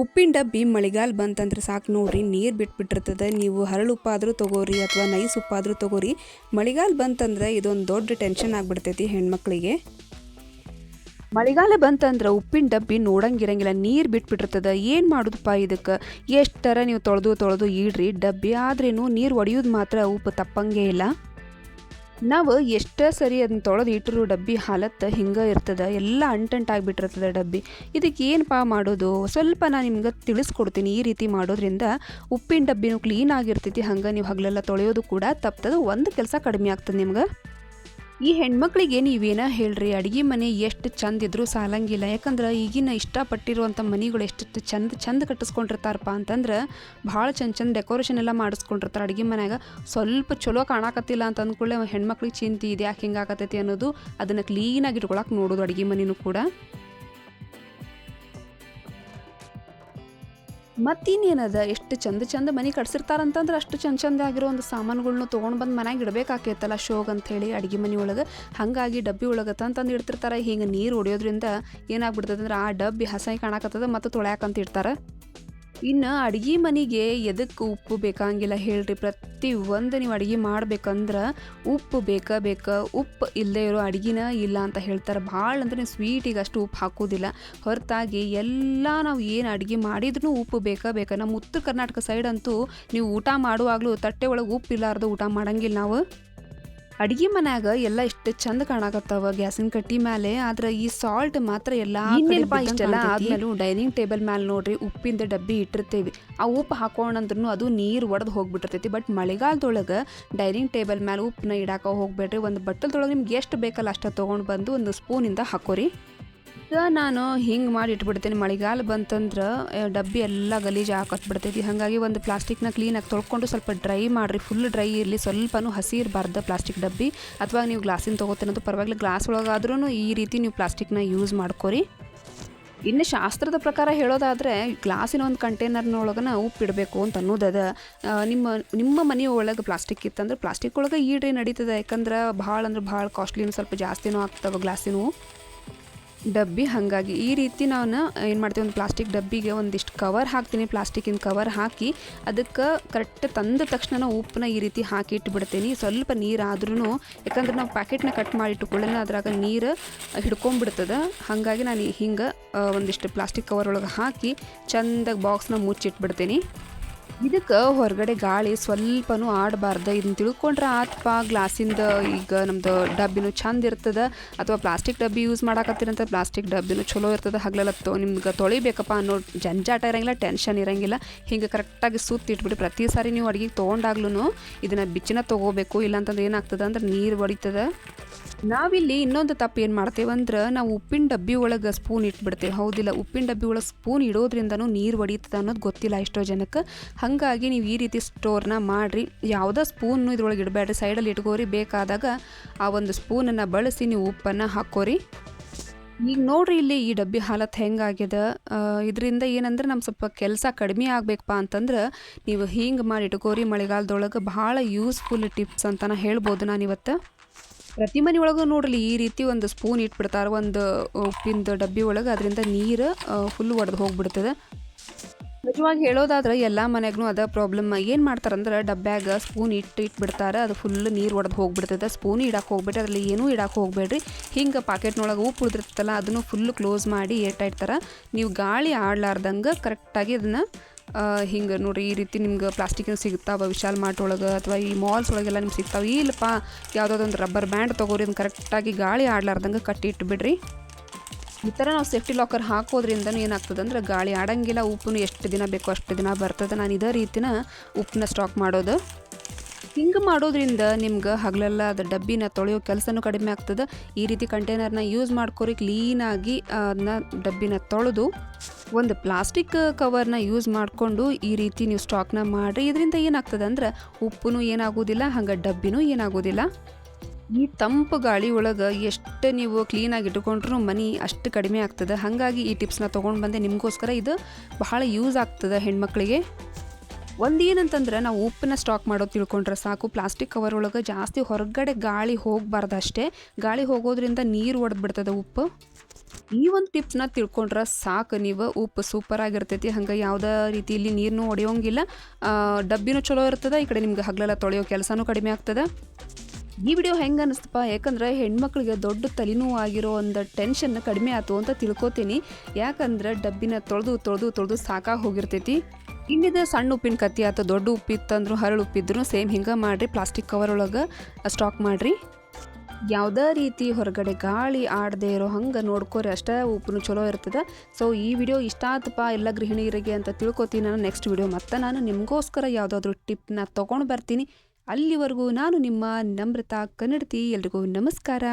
ಉಪ್ಪಿನ ಡಬ್ಬಿ ಮಳೆಗಾಲ ಬಂತಂದ್ರೆ ಸಾಕು ನೋಡ್ರಿ, ನೀರು ಬಿಟ್ಬಿಟ್ಟಿರ್ತದೆ. ನೀವು ಹರಳು ಉಪ್ಪಾದರೂ ತೊಗೋರಿ ಅಥವಾ ನೈಸ್ ಉಪ್ಪಾದರೂ ತೊಗೋರಿ, ಮಳೆಗಾಲ ಬಂತಂದ್ರೆ ಇದೊಂದು ದೊಡ್ಡ ಟೆನ್ಷನ್ ಆಗಿಬಿಡ್ತೈತಿ ಹೆಣ್ಮಕ್ಳಿಗೆ. ಮಳೆಗಾಲ ಬಂತಂದ್ರೆ ಉಪ್ಪಿನ ಡಬ್ಬಿ ನೋಡಂಗಿರಂಗಿಲ್ಲ, ನೀರು ಬಿಟ್ಬಿಟ್ಟಿರ್ತದೆ. ಏನು ಮಾಡೋದಪ್ಪ ಇದಕ್ಕೆ? ಎಷ್ಟರ ನೀವು ತೊಳೆದು ತೊಳೆದು ಇಡ್ರಿ ಡಬ್ಬಿ ಆದ್ರೇನು ನೀರು ಒಡೆಯೋದು ಮಾತ್ರ ಉಪ್ಪು ತಪ್ಪಂಗೇ ಇಲ್ಲ. ನಾವು ಎಷ್ಟೇ ಸರಿ ಅದನ್ನ ತೊಳೆದು ಇಟ್ಟರು ಡಬ್ಬಿ ಹಾಲತ್ತು ಹಿಂಗೆ ಇರ್ತದೆ, ಎಲ್ಲ ಅಂಟಂಟಾಗಿಬಿಟ್ಟಿರ್ತದೆ ಡಬ್ಬಿ. ಇದಕ್ಕೆ ಏನಪ್ಪ ಮಾಡೋದು? ಸ್ವಲ್ಪ ನಾನು ನಿಮ್ಗೆ ತಿಳಿಸ್ಕೊಡ್ತೀನಿ ಈ ರೀತಿ ಮಾಡೋದ್ರಿಂದ ಉಪ್ಪಿನ ಡಬ್ಬಿನೂ ಕ್ಲೀನ್ ಆಗಿರ್ತೈತಿ, ಹಂಗೆ ನೀವು ಹಗಲೆಲ್ಲ ತೊಳೆಯೋದು ಕೂಡ ತಪ್ತದೆ, ಒಂದು ಕೆಲಸ ಕಡಿಮೆ ಆಗ್ತದೆ ನಿಮ್ಗೆ? ಈ ಹೆಣ್ಮಕ್ಳಿಗೆ ನೀವೇನ ಹೇಳ್ರಿ? ಅಡುಗೆ ಮನೆ ಎಷ್ಟು ಚಂದ ಇದ್ರೂ ಸಾಲಂಗಿಲ್ಲ. ಯಾಕಂದ್ರೆ ಈಗಿನ ಇಷ್ಟಪಟ್ಟಿರುವಂಥ ಮನೆಗಳು ಎಷ್ಟು ಚಂದ ಚಂದ ಕಟ್ಟಿಸ್ಕೊಂಡಿರ್ತಾರಪ್ಪ ಅಂತಂದ್ರೆ ಭಾಳ ಚಂದ ಚಂದ ಡೆಕೋರೇಷನ್ ಎಲ್ಲ ಮಾಡಿಸ್ಕೊಂಡಿರ್ತಾರೆ ಅಡುಗೆ ಮನೆಯಾಗ. ಸ್ವಲ್ಪ ಚಲೋ ಕಾಣಕತ್ತಿಲ್ಲ ಅಂತ ಅಂದ್ಕೊಳ್ಳೆ ಹೆಣ್ಮಕ್ಳಿಗೆ ಚಿಂತೆ ಇದೆ. ಯಾಕೆ ಹಿಂಗೆ ಅನ್ನೋದು ಅನ್ನೋದು ಅದನ್ನು ಕ್ಲೀನಾಗಿ ಇಟ್ಕೊಳಕ್ಕೆ ನೋಡೋದು ಅಡುಗೆ ಮನೆಯೂ ಕೂಡ. ಮತ್ತಿನ್ನೇನದ? ಎಷ್ಟು ಚಂದ ಚಂದ ಮನೆ ಕಟ್ಸಿರ್ತಾರಂತಂದ್ರೆ ಅಷ್ಟು ಚಂದ ಚಂದ ಆಗಿರೋ ಒಂದು ಸಾಮಾನುಗಳನ್ನ ತೊಗೊಂಡು ಬಂದು ಮನ್ಯಾಗ ಇಡಬೇಕಾಕೈತಲ್ಲ ಶೋಗ್ ಅಂಥೇಳಿ ಅಡುಗೆ ಮನೆ ಒಳಗೆ. ಹಾಗಾಗಿ ಡಬ್ಬಿ ಒಳಗೆ ತಂತಂದು ಇಡ್ತಿರ್ತಾರೆ. ಹಿಂಗೆ ನೀರು ಹೊಡೆಯೋದ್ರಿಂದ ಏನಾಗ್ಬಿಡ್ತದೆ ಅಂದ್ರೆ ಆ ಡಬ್ಬಿ ಹಸಾಯಿ ಕಾಣಕತ್ತದ ಮತ್ತು ತೊಳ್ಯಾಕಂತ ಇಡ್ತಾರೆ. ಇನ್ನು ಅಡುಗೆ ಮನೆಗೆ ಎದಕ್ಕೆ ಉಪ್ಪು ಬೇಕಾಗಿಲ್ಲ ಹೇಳ್ರಿ. ಪ್ರತಿ ಒಂದು ನೀವು ಅಡುಗೆ ಮಾಡ್ಬೇಕಂದ್ರೆ ಉಪ್ಪು ಬೇಕಾ ಬೇಕಾ, ಉಪ್ಪು ಇಲ್ಲದೆ ಇರೋ ಅಡುಗೆನ ಇಲ್ಲ ಅಂತ ಹೇಳ್ತಾರೆ. ಭಾಳ ಅಂದ್ರೆ ಸ್ವೀಟಿಗೆ ಅಷ್ಟು ಉಪ್ಪು ಹಾಕೋದಿಲ್ಲ. ಹೊರತಾಗಿ ಎಲ್ಲ ನಾವು ಏನು ಅಡುಗೆ ಮಾಡಿದ್ರೂ ಉಪ್ಪು ಬೇಕಾ ಬೇಕಾ. ನಮ್ಮ ಉತ್ತರ ಕರ್ನಾಟಕ ಸೈಡ್ ಅಂತೂ ನೀವು ಊಟ ಮಾಡುವಾಗಲೂ ತಟ್ಟೆ ಒಳಗೆ ಉಪ್ಪು ಇಲ್ಲಾರ್ದು ಊಟ ಮಾಡೋಂಗಿಲ್ಲ ನಾವು. ಅಡಿಗೆ ಮನ್ಯಾಗ ಎಲ್ಲ ಎಷ್ಟು ಚಂದ ಕಾಣಕತ್ತಾವ ಗ್ಯಾಸಿನ ಕಟ್ಟಿ ಮೇಲೆ ಆದ್ರೆ ಈ ಸಾಲ್ಟ್ ಮಾತ್ರ ಎಲ್ಲ ಇಷ್ಟೆಲ್ಲ ಆದ್ಮೇಲೆ ಡೈನಿಂಗ್ ಟೇಬಲ್ ಮೇಲೆ ನೋಡ್ರಿ ಉಪ್ಪಿಂದ ಡಬ್ಬಿ ಇಟ್ಟಿರ್ತೇವಿ. ಆ ಉಪ್ಪು ಹಾಕೋಣಂದ್ರೂ ಅದು ನೀರು ಒಡೆದು ಹೋಗ್ಬಿಟ್ಟಿರ್ತೈತಿ. ಬಟ್ ಮಳೆಗಾಲದೊಳಗೆ ಡೈನಿಂಗ್ ಟೇಬಲ್ ಮೇಲೆ ಉಪ್ಪನ್ನ ಇಡಾಕ ಹೋಗ್ಬೇಡ್ರಿ. ಒಂದು ಬಟ್ಟಲ್ದೊಳಗೆ ನಿಮ್ಗೆ ಎಷ್ಟು ಬೇಕಲ್ಲ ಅಷ್ಟ ತೊಗೊಂಡು ಬಂದು ಒಂದು ಸ್ಪೂನಿಂದ ಹಾಕೋರಿ. ಈಗ ನಾನು ಹಿಂಗೆ ಮಾಡಿ ಇಟ್ಬಿಡ್ತೀನಿ, ಮಳೆಗಾಲ ಬಂತಂದ್ರೆ ಡಬ್ಬಿ ಎಲ್ಲ ಗಲೀಜು ಹಾಕತ್ಬಿಡ್ತೈತಿ. ಹಾಗಾಗಿ ಒಂದು ಪ್ಲಾಸ್ಟಿಕ್ನ ಕ್ಲೀನಾಗಿ ತೊಳ್ಕೊಂಡು ಸ್ವಲ್ಪ ಡ್ರೈ ಮಾಡಿರಿ. ಫುಲ್ ಡ್ರೈ ಇರಲಿ, ಸ್ವಲ್ಪನೂ ಹಸಿ ಇರಬಾರ್ದು ಪ್ಲಾಸ್ಟಿಕ್ ಡಬ್ಬಿ. ಅಥವಾ ನೀವು ಗ್ಲಾಸಿನ ತೊಗೋತೀನದು ಪರವಾಗಿಲ್ಲ. ಗ್ಲಾಸ್ ಒಳಗಾದ್ರೂ ಈ ರೀತಿ ನೀವು ಪ್ಲಾಸ್ಟಿಕ್ನ ಯೂಸ್ ಮಾಡ್ಕೋರಿ. ಇನ್ನು ಶಾಸ್ತ್ರದ ಪ್ರಕಾರ ಹೇಳೋದಾದರೆ ಗ್ಲಾಸಿನ ಒಂದು ಕಂಟೈನರ್ನೊಳಗನ ಉಪ್ಪು ಇಡಬೇಕು ಅಂತ ಅನ್ನೋದದ. ನಿಮ್ಮ ನಿಮ್ಮ ಮನೆ ಒಳಗೆ ಪ್ಲಾಸ್ಟಿಕ್ ಇತ್ತಂದ್ರೆ ಪ್ಲಾಸ್ಟಿಕ್ ಒಳಗೆ ಈಡ್ರಿ ನಡೀತದೆ. ಯಾಕಂದ್ರೆ ಭಾಳ ಅಂದ್ರೆ ಭಾಳ ಕಾಸ್ಟ್ಲಿನೂ ಸ್ವಲ್ಪ ಜಾಸ್ತಿನೂ ಆಗ್ತವೆ ಗ್ಲಾಸಿನೂ ಡಬ್ಬಿ, ಹಾಗಾಗಿ ಈ ರೀತಿ ನಾನು ಏನು ಮಾಡ್ತೀನಿ ಒಂದು ಪ್ಲಾಸ್ಟಿಕ್ ಡಬ್ಬಿಗೆ ಒಂದಿಷ್ಟು ಕವರ್ ಹಾಕ್ತೀನಿ ಪ್ಲಾಸ್ಟಿಕಿನ ಕವರ್ ಹಾಕಿ ಅದಕ್ಕೆ ಕರೆಕ್ಟ್ ತಂದ ತಕ್ಷಣ ಉಪ್ಪನ್ನ ಈ ರೀತಿ ಹಾಕಿ ಇಟ್ಬಿಡ್ತೀನಿ. ಸ್ವಲ್ಪ ನೀರು ಆದ್ರೂ ಯಾಕಂದ್ರೆ ನಾವು ಪ್ಯಾಕೆಟ್ನ ಕಟ್ ಮಾಡಿ ಇಟ್ಟುಕೊಳ್ಳೋಣ ಅದ್ರಾಗ ನೀರು ಹಿಡ್ಕೊಂಡ್ಬಿಡ್ತದೆ. ಹಾಗಾಗಿ ನಾನು ಹಿಂಗೆ ಒಂದಿಷ್ಟು ಪ್ಲಾಸ್ಟಿಕ್ ಕವರ್ ಒಳಗೆ ಹಾಕಿ ಚಂದಾಗಿ ಬಾಕ್ಸ್ನ ಮುಚ್ಚಿಟ್ಬಿಡ್ತೀನಿ. ಇದಕ್ಕೆ ಹೊರಗಡೆ ಗಾಳಿ ಸ್ವಲ್ಪನೂ ಆಡಬಾರ್ದು. ಇದನ್ನ ತಿಳ್ಕೊಂಡ್ರೆ ಆತ್ಪ, ಗ್ಲಾಸಿಂದ ಈಗ ನಮ್ದು ಡಬ್ಬಿನೂ ಚಂದ ಇರ್ತದೆ. ಅಥವಾ ಪ್ಲಾಸ್ಟಿಕ್ ಡಬ್ಬಿ ಯೂಸ್ ಮಾಡಾಕತ್ತಿರಂತ ಪ್ಲಾಸ್ಟಿಕ್ ಡಬ್ಬಿನೂ ಚಲೋ ಇರ್ತದೆ. ಹಗಲೆಲ್ಲ ತೊ, ನಿಮ್ಗೆ ತೊಳಿಬೇಕಪ್ಪ ಅನ್ನೋ ಜಂಜಾಟ ಇರಂಗಿಲ್ಲ, ಟೆನ್ಷನ್ ಇರಂಗಿಲ್ಲ. ಹಿಂಗೆ ಕರೆಕ್ಟಾಗಿ ಸುತ್ತಿ ಇಟ್ಬಿಟ್ಟು ಪ್ರತಿ ಸಾರಿ ನೀವು ಅಡುಗೆಗೆ ತೊಗೊಂಡಾಗ್ಲೂ ಇದನ್ನು ಬಿಚ್ಚಿನ ತೊಗೋಬೇಕು. ಇಲ್ಲಾಂತಂದ್ರೆ ಏನಾಗ್ತದೆ ಅಂದ್ರೆ ನೀರು ಒಡಿತದೆ ನಾವಿಲ್ಲಿ ಇನ್ನೊಂದು ತಪ್ಪು ಏನು ಮಾಡ್ತೇವೆ ಅಂದ್ರೆ ನಾವು ಉಪ್ಪಿನ ಡಬ್ಬಿ ಒಳಗೆ ಸ್ಪೂನ್ ಇಟ್ಬಿಡ್ತೇವೆ. ಹೌದಿಲ್ಲ, ಉಪ್ಪಿನ ಡಬ್ಬಿ ಒಳಗೆ ಸ್ಪೂನ್ ಇಡೋದ್ರಿಂದನೂ ನೀರು ಒಡೀತದೆ ಅನ್ನೋದು ಗೊತ್ತಿಲ್ಲ ಎಷ್ಟೋ ಜನಕ್ಕೆ. ಹಾಗಾಗಿ ನೀವು ಈ ರೀತಿ ಸ್ಟೋರ್ನ ಮಾಡಿರಿ. ಯಾವುದೋ ಸ್ಪೂನ್ನು ಇದ್ರೊಳಗೆ ಇಡಬೇಡ್ರಿ. ಸೈಡಲ್ಲಿ ಇಟ್ಕೋರಿ. ಬೇಕಾದಾಗ ಆ ಒಂದು ಸ್ಪೂನನ್ನು ಬಳಸಿ ನೀವು ಉಪ್ಪನ್ನು ಹಾಕೋರಿ ಈಗ ನೋಡ್ರಿ ಇಲ್ಲಿ ಈ ಡಬ್ಬಿ ಹಾಲತ್ ಹೆಂಗಾಗಿದೆ ಇದರಿಂದ ಏನಂದ್ರೆ ನಮ್ಮ ಸ್ವಲ್ಪ ಕೆಲಸ ಕಡಿಮೆ ಆಗ್ಬೇಕಪ್ಪ ಅಂತಂದ್ರೆ ನೀವು ಹಿಂಗೆ ಮಾಡಿ ಇಟ್ಕೋರಿ. ಮಳೆಗಾಲದೊಳಗೆ ಭಾಳ ಯೂಸ್ಫುಲ್ ಟಿಪ್ಸ್ ಅಂತ ಹೇಳ್ಬೋದು ನಾನು ಇವತ್ತು. ಪ್ರತಿ ಮನೆಯೊಳಗೂ ನೋಡ್ರಿ ಈ ರೀತಿ ಒಂದು ಸ್ಪೂನ್ ಇಟ್ಬಿಡ್ತಾರೆ. ಒಂದು ಉಪ್ಪಿನ ಡಬ್ಬಿ ಒಳಗೆ. ಅದರಿಂದ ನೀರು ಫುಲ್ ಒಡೆದು ಹೋಗ್ಬಿಡ್ತದೆ. ನಿಜವಾಗಿ ಹೇಳೋದಾದ್ರೆ ಎಲ್ಲ ಮನೆಗೂ ಅದ ಪ್ರಾಬ್ಲಮ್ ಏನು ಮಾಡ್ತಾರಂದ್ರೆ ಡಬ್ಬ್ಯಾಗ ಸ್ಪೂನ್ ಇಟ್ಟು ಇಟ್ಬಿಡ್ತಾರೆ ಅದು ಫುಲ್ ನೀರು ಒಡೆದು ಹೋಗ್ಬಿಡ್ತದೆ ಸ್ಪೂನ್ ಇಡಕ್ಕೆ ಹೋಗ್ಬಿಟ್ಟು ಅದರಲ್ಲಿ ಏನೂ ಇಡಕ್ಕೆ ಹೋಗ್ಬೇಡ್ರಿ. ಹಿಂಗೆ ಪಾಕೆಟ್ನೊಳಗೆ ಉಪ್ಪು ಉಳಿದಿರ್ತಲ್ಲ ಅದನ್ನು ಫುಲ್ ಕ್ಲೋಸ್ ಮಾಡಿ ಏಟ ಇಡ್ತಾರೆ. ನೀವು ಗಾಳಿ ಆಡ್ಲಾರ್ದಂಗೆ ಕರೆಕ್ಟಾಗಿ ಅದನ್ನು ಹಿಂಗೆ ನೋಡ್ರಿ ಈ ರೀತಿ ನಿಮ್ಗೆ ಪ್ಲಾಸ್ಟಿಕ್ನ ಸಿಗ್ತಾವೆ ವಿಶಾಲ್ ಮಾರ್ಟ್ ಒಳಗೆ ಅಥವಾ ಈ ಮಾಲ್ಸ್ ಒಳಗೆಲ್ಲ ನಿಮ್ಗೆ ಸಿಗ್ತಾವೆ? ಇಲ್ಲಪ್ಪ ಒಂದು ರಬ್ಬರ್ ಬ್ಯಾಂಡ್ ತೊಗೋರಿ, ಅದನ್ನ ಕರೆಕ್ಟಾಗಿ ಗಾಳಿ ಆಡ್ಲಾರ್ದಂಗೆ ಕಟ್ಟಿ ಇಟ್ಬಿಡ್ರಿ. ಈ ಥರ ನಾವು ಸೇಫ್ಟಿ ಲಾಕರ್ ಹಾಕೋದ್ರಿಂದ ಏನಾಗ್ತದೆ ಅಂದ್ರೆ ಗಾಳಿ ಆಡಂಗಿಲ್ಲ ಉಪ್ಪು ಎಷ್ಟು ದಿನ ಬೇಕೋ ಅಷ್ಟು ದಿನ ಬರ್ತದೆ. ನಾನು ಇದೇ ರೀತಿನ ಉಪ್ಪನ್ನ ಸ್ಟಾಕ್ ಮಾಡೋದು. ಹಿಂಗೆ ಮಾಡೋದ್ರಿಂದ ನಿಮ್ಗೆ ಹಗಲೆಲ್ಲ ಅದು ಡಬ್ಬಿನ ತೊಳೆಯೋ ಕೆಲಸನೂ ಕಡಿಮೆ ಆಗ್ತದೆ. ಈ ರೀತಿ ಕಂಟೈನರ್ನ ಯೂಸ್ ಮಾಡ್ಕೋರಿ, ಕ್ಲೀನಾಗಿ ಅದನ್ನ ಡಬ್ಬಿನ ತೊಳೆದು ಒಂದು ಪ್ಲಾಸ್ಟಿಕ್ ಕವರ್ನ ಯೂಸ್ ಮಾಡಿಕೊಂಡು ಈ ರೀತಿ ನೀವು ಸ್ಟಾಕ್ನ ಮಾಡಿರಿ ಇದರಿಂದ ಏನಾಗ್ತದೆ ಅಂದ್ರೆ ಉಪ್ಪು ಏನಾಗೋದಿಲ್ಲ, ಹಂಗೆ ಡಬ್ಬಿನೂ ಏನಾಗೋದಿಲ್ಲ. ಈ ತಂಪು ಗಾಳಿ ಒಳಗೆ ಎಷ್ಟು ನೀವು ಕ್ಲೀನಾಗಿ ಇಟ್ಕೊಂಡ್ರು ಮನಿ ಅಷ್ಟು ಕಡಿಮೆ ಆಗ್ತದೆ. ಹಾಗಾಗಿ ಈ ಟಿಪ್ಸ್ನ ತೊಗೊಂಡು ಬಂದೆ. ನಿಮಗೋಸ್ಕರ ಇದು ಬಹಳ ಯೂಸ್ ಆಗ್ತದೆ ಹೆಣ್ಮಕ್ಳಿಗೆ. ಒಂದೇನಂತಂದ್ರೆ ನಾವು ಉಪ್ಪನ್ನ ಸ್ಟಾಕ್ ಮಾಡೋದು ತಿಳ್ಕೊಂಡ್ರೆ ಸಾಕು. ಪ್ಲಾಸ್ಟಿಕ್ ಕವರ್ ಒಳಗೆ ಜಾಸ್ತಿ ಹೊರಗಡೆ ಗಾಳಿ ಹೋಗಬಾರ್ದು ಅಷ್ಟೇ. ಗಾಳಿ ಹೋಗೋದ್ರಿಂದ ನೀರು ಒಡೆದು ಬಿಡ್ತದೆ ಉಪ್ಪು. ಈ ಒಂದು ಟಿಪ್ಸ್ನ ತಿಳ್ಕೊಂಡ್ರೆ ಸಾಕು ನೀವು. ಉಪ್ಪು ಸೂಪರ್ ಆಗಿರ್ತೈತಿ. ಹಂಗೆ ಯಾವುದೇ ರೀತಿಯಲ್ಲಿ ನೀರನ್ನು ಒಡೆಯೋಂಗಿಲ್ಲ. ಡಬ್ಬಿನೂ ಚಲೋ ಇರ್ತದೆ. ಈ ಕಡೆ ನಿಮ್ಗೆ ಹಗಲೆಲ್ಲ ತೊಳೆಯೋ ಕೆಲಸನೂ ಕಡಿಮೆ ಆಗ್ತದೆ. ಈ ವಿಡಿಯೋ ಹೆಂಗೆ ಅನಿಸ್ತಪ್ಪ? ಯಾಕಂದ್ರೆ ಹೆಣ್ಮಕ್ಳಿಗೆ ದೊಡ್ಡ ತಲೆನೋವು ಆಗಿರೋ ಒಂದು ಟೆನ್ಷನ್ ಕಡಿಮೆ ಆಯ್ತು ಅಂತ ತಿಳ್ಕೊತೀನಿ. ಯಾಕಂದ್ರೆ ಡಬ್ಬಿನ ತೊಳೆದು ತೊಳೆದು ತೊಳೆದು ಸಾಕಾಗಿ ಹೋಗಿರ್ತೈತಿ. ಇಲ್ಲಿದ ಸಣ್ಣ ಉಪ್ಪಿನ ಕತ್ತಿ ಆಯ್ತು, ದೊಡ್ಡ ಉಪ್ಪಿತ್ತಂದ್ರೂ ಹರಳು ಉಪ್ಪಿದ್ರು ಸೇಮ್ ಹಿಂಗೆ ಮಾಡಿರಿ ಪ್ಲಾಸ್ಟಿಕ್ ಕವರ್ ಒಳಗೆ ಸ್ಟಾಕ್ ಮಾಡಿರಿ. ಯಾವುದೇ ರೀತಿ ಹೊರಗಡೆ ಗಾಳಿ ಆಡದೆ ಇರೋ ಹಂಗೆ ನೋಡ್ಕೊರಿ, ಅಷ್ಟೇ ಉಪ್ಪು ಚಲೋ ಇರ್ತದೆ. ಸೊ ಈ ವಿಡಿಯೋ ಇಷ್ಟ ಆತಪ್ಪ ಎಲ್ಲ ಗೃಹಿಣಿಯರಿಗೆ ಅಂತ ತಿಳ್ಕೊತೀನಿ. ನಾನು ನೆಕ್ಸ್ಟ್ ವಿಡಿಯೋ ಮತ್ತೆ ನಾನು ನಿಮಗೋಸ್ಕರ ಯಾವುದಾದ್ರೂ ಟಿಪ್ನ ತೊಗೊಂಡು ಬರ್ತೀನಿ. ಅಲ್ಲಿವರೆಗೂ ನಾನು ನಿಮ್ಮ ನಮ್ರತಾ ಕನ್ನಡತಿ ಎಲ್ರಿಗೂ ನಮಸ್ಕಾರ.